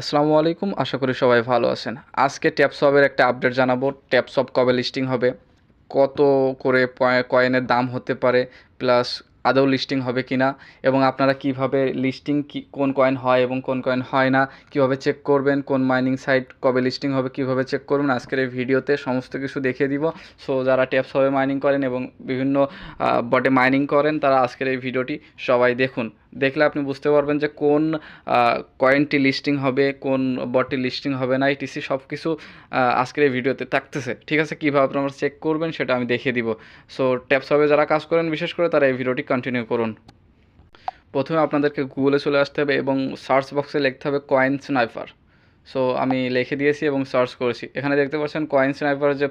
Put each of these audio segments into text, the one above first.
আসসালামু আলাইকুম, আশা করি সবাই ভালো আছেন। আজকে ট্যাপসপের একটা আপডেট জানাব। ট্যাপসপ কবে লিস্টিং হবে? কত করে কয়েনের দাম হতে পারে? প্লাস আদৌ লিস্টিং হবে কি না এবং আপনারা কীভাবে লিস্টিং কি কোন কয়েন হয় এবং কোন কয়েন হয় না? কীভাবে চেক করবেন? কোন মাইনিং সাইট কবে লিস্টিং হবে? কীভাবে চেক করবেন? আজকের এই ভিডিওতে সমস্ত কিছু দেখিয়ে দিব। সো যারা ট্যাপসপে মাইনিং করেন এবং বিভিন্ন বটে মাইনিং করেন, তারা আজকের এই ভিডিওটি সবাই দেখুন। দেখলে আপনি বুঝতে পারবেন যে কোন কয়েনটি লিস্টিং হবে, কোন বটটি লিস্টিং হবে না ইটিসি সব কিছু আজকের এই ভিডিওতে থাকতেছে। ঠিক আছে? কীভাবে আপনারা চেক করবেন সেটা আমি দেখিয়ে দিব। সো ট্যাপস হবে যারা কাজ করেন, বিশেষ করে তারা এই ভিডিওটি কন্টিনিউ করুন। প্রথমে আপনাদেরকে গুগলে চলে আসতে হবে এবং সার্চ বক্সে লিখতে হবে কয়েন স্নাইপার সো আমি লিখে দিয়েছি এবং সার্চ করেছি। এখানে দেখতে পাচ্ছেন কয়েন স্নাইপার যে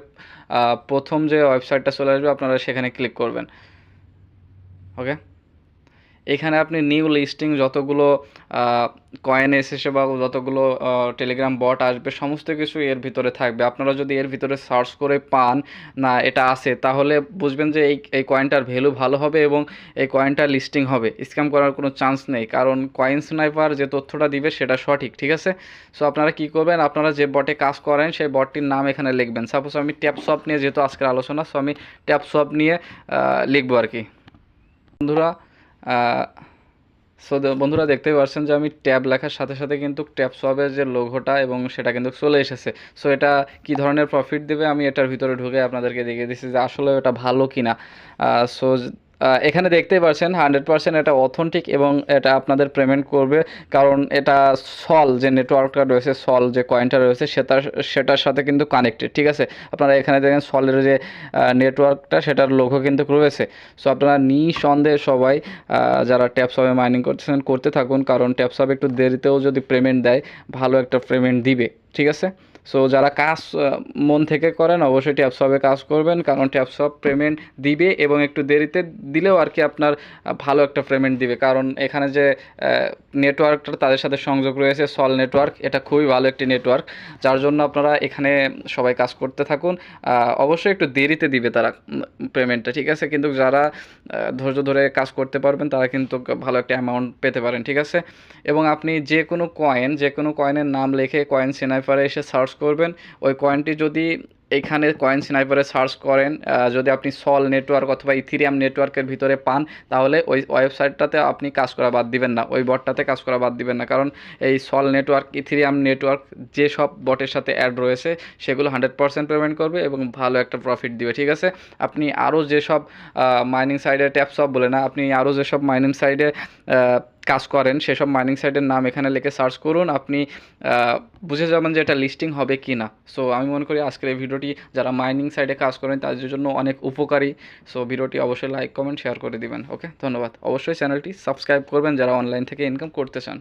প্রথম যে ওয়েবসাইটটা চলে আসবে, আপনারা সেখানে ক্লিক করবেন। ওকে এখানে আপনি নিউ লিস্টিং যতগুলো কয়েন এসেছে বা যতগুলো টেলিগ্রাম বট আসবে, সমস্ত কিছু এর ভিতরে থাকবে। আপনারা যদি এর ভিতরে সার্চ করে পান, না, এটা আছে, তাহলে বুঝবেন যে এই এই কয়েনটার ভ্যালু ভালো হবে এবং এই কয়েনটা লিস্টিং হবে। স্ক্যাম করার কোনো চান্স নেই, কারণ কয়েন স্নাইপার যে তথ্যটা দিবে সেটা সঠিক, ঠিক আছে? সো আপনারা কি করবেন, আপনারা যে বটে কাজ করেন, সেই বটটির নাম এখানে লিখবেন। সাপোজ আমি ট্যাপ ট্যাপসপ নিয়ে যেহেতু আজকের আলোচনা সো আমি ট্যাপ ট্যাপসপ নিয়ে লিখব আর কি। বন্ধুরা সো বন্ধুরা দেখতেই পাচ্ছেন যে আমি ট্যাব লেখার সাথে সাথে কিন্তু ট্যাব সবের যে লোগোটা এবং সেটা কিন্তু চলে এসেছে। সো এটা কি ধরনের প্রফিট দেবে আমি এটার ভিতরে ঢুকে আপনাদেরকে দেখিয়ে দিচ্ছি যে আসলে এটা ভালো কি না সো এখানে দেখতেই পাচ্ছেন হান্ড্রেড পার্সেন্ট এটা অথেন্টিক এবং এটা আপনাদের পেমেন্ট করবে। কারণ এটা সল যে নেটওয়ার্কটা রয়েছে সল যে কয়েনটা রয়েছে, সেটার সেটার সাথে কিন্তু কানেক্টেড ঠিক আছে? আপনারা এখানে দেখেন সলের যে নেটওয়ার্কটা সেটার লোগো কিন্তু রয়েছে। সো আপনারা নিঃসন্দেহে সবাই যারা ট্যাপসবে মাইনিং করতেছেন, করতে থাকুন। কারণ ট্যাপসব একটু দেরিতেও যদি পেমেন্ট দেয়, ভালো একটা পেমেন্ট দিবে, ঠিক আছে? সো যারা কাজ মন থেকে করেন, অবশ্যই ট্যাপসবে কাজ করবেন। কারণ ট্যাপসব পেমেন্ট দিবে এবং একটু দেরিতে দিলেও আর কি আপনার ভালো একটা পেমেন্ট দিবে। কারণ এখানে যে নেটওয়ার্কটা তাদের সাথে সংযোগ রয়েছে সল নেটওয়ার্ক এটা খুবই ভালো একটি নেটওয়ার্ক যার জন্য আপনারা এখানে সবাই কাজ করতে থাকুন। অবশ্যই একটু দেরিতে দিবে তারা পেমেন্টটা ঠিক আছে? কিন্তু যারা ধৈর্য ধরে কাজ করতে পারবেন, তারা কিন্তু ভালো একটা অ্যামাউন্ট পেতে পারেন, ঠিক আছে? এবং আপনি যে কোনো কয়েন যে কোনো কয়েনের নাম লিখে কয়েন সিনাইপারে এসে সার্চ করবেন। ওই কয়েনটি যদি এখানে কয়েন স্নাইপারে সার্চ করেন যদি আপনি সল নেটওয়ার্ক অথবা ইথিরিয়াম নেটওয়ার্কের ভিতরে পান, তাহলে ওই ওয়েবসাইটটাতে আপনি কাজ করা বাদ দিবেন না। ওই বটটাতে কাজ করা বাদ দিবেন না। কারণ এই সল নেটওয়ার্ক ইথিরিয়াম নেটওয়ার্ক যে সব বটের সাথে অ্যাড রয়েছে, সেগুলো হান্ড্রেড পার্সেন্ট পেমেন্ট করবে এবং ভালো একটা প্রফিট দিবে, ঠিক আছে? আপনি আরও যেসব মাইনিং সাইডে ট্যাপসপ বলে না, আপনি আরও যেসব মাইনিং সাইডে কাজ করেন, সেসব মাইনিং সাইটের নাম এখানে লিখে সার্চ করুন, আপনি বুঝে যাবেন যে এটা লিস্টিং হবে কি না সো আমি মনে করি আজকের এই ভিডিওটি যারা মাইনিং সাইডে কাজ করেন, তাদের জন্য অনেক উপকারী। সো ভিডিওটি অবশ্যই লাইক কমেন্ট শেয়ার করে দিবেন ওকে ধন্যবাদ। অবশ্যই চ্যানেলটি সাবস্ক্রাইব করবেন, যারা অনলাইন থেকে ইনকাম করতে চান।